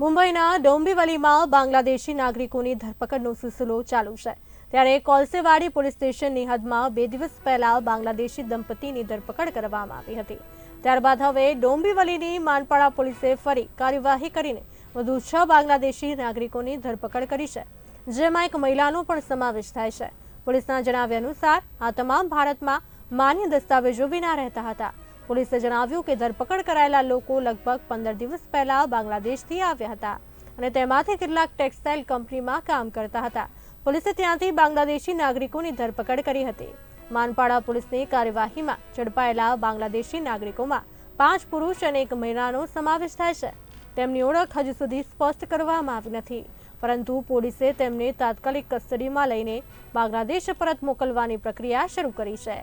મુંબઈના ડોંબીવલીમાં બાંગ્લાદેશી નાગરિકોની ધરપકડનો સિલસિલો ચાલુ છે. ત્યારે કોલસેવાડી પોલીસ સ્ટેશનની હદમાં બે દિવસ પહેલા બાંગ્લાદેશી દંપતીની ધરપકડ કરવામાં આવી હતી. ત્યારબાદ હવે ડોંબીવલીની માનપાડા પોલીસે ફરી કાર્યવાહી કરીને વધુ છ બાંગ્લાદેશી નાગરિકોની ધરપકડ કરી છે, જેમાં એક મહિલાનો પણ સમાવેશ થાય છે. પોલીસના જણાવ્યા અનુસાર આ તમામ ભારતમાં માન્ય દસ્તાવેજો વિના રહેતા હતા. પોલીસે જણાવ્યું કે ધરપકડ કરાયેલા લોકો લગભગ પંદર દિવસ પહેલા બાંગ્લાદેશથી આવ્યા હતા અને તેમાંથી કેટલાક ટેક્સટાઇલ કંપનીમાં કામ કરતા હતા. પોલીસે ત્યાંથી બાંગ્લાદેશી નાગરિકોની ધરપકડ કરી હતી. માનપાડા પોલીસની કાર્યવાહીમાં ઝડપાયેલા બાંગ્લાદેશી નાગરિકોમાં પાંચ પુરુષ અને એક મહિલાનો સમાવેશ થાય છે. તેમની ઓળખ હજુ સુધી સ્પષ્ટ કરવામાં આવી નથી, પરંતુ પોલીસે તેમને તાત્કાલિક કસ્ટડીમાં લઈને બાંગ્લાદેશ પરત મોકલવાની પ્રક્રિયા શરૂ કરી છે.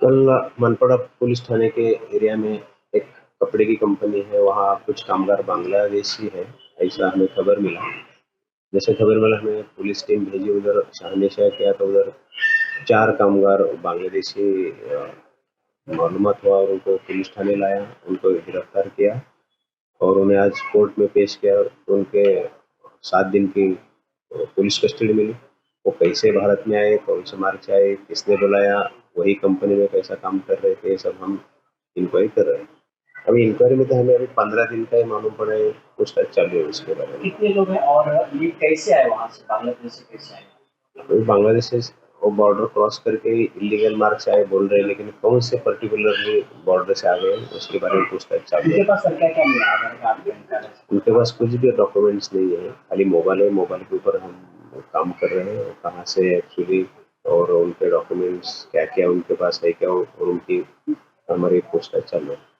कल मनपड़ा पुलिस थाने के एरिया में एक कपड़े की कंपनी है, वहाँ कुछ कामगार बांग्लादेशी है, ऐसा हमें खबर मिला। जैसे खबर मिला, हमें पुलिस टीम भेजी, उधर से किया तो उधर चार कामगार बांग्लादेशी मालूमात हुआ और उनको पुलिस थाने लाया, उनको गिरफ़्तार किया और उन्हें आज कोर्ट में पेश किया। उनके सात दिन की पुलिस कस्टडी मिली। वो कैसे भारत में आए कौन से मार्ग से आए किसने बुलाया वही कंपनी में कैसा काम कर रहे थे सब हम इंक्वायरी कर रहे हैं। अभी इंक्वायरी में तो हमें अभी पंद्रह दिन का ही मालूम पड़ा है पूछताछ चालू है उसके बारे में। कितने लोग हैं और ये कैसे आए वहाँ से बांग्लादेश से कैसे आए? बांग्लादेश से वो बॉर्डर क्रॉस करके इलीगल मार्ग से आए बोल रहे हैं लेकिन कौन से पर्टिकुलरली बॉर्डर से आ गए उसके बारे में पूछताछ चालू उनके है। उनके पास कुछ भी डॉक्यूमेंट्स नहीं है खाली मोबाइल है मोबाइल के ऊपर हम काम कर रहे हैं और कहाँ से एक्चुअली और उनके डॉक्यूमेंट्स क्या क्या उनके पास है क्या, और उनकी हमारी पूछताछ रही है।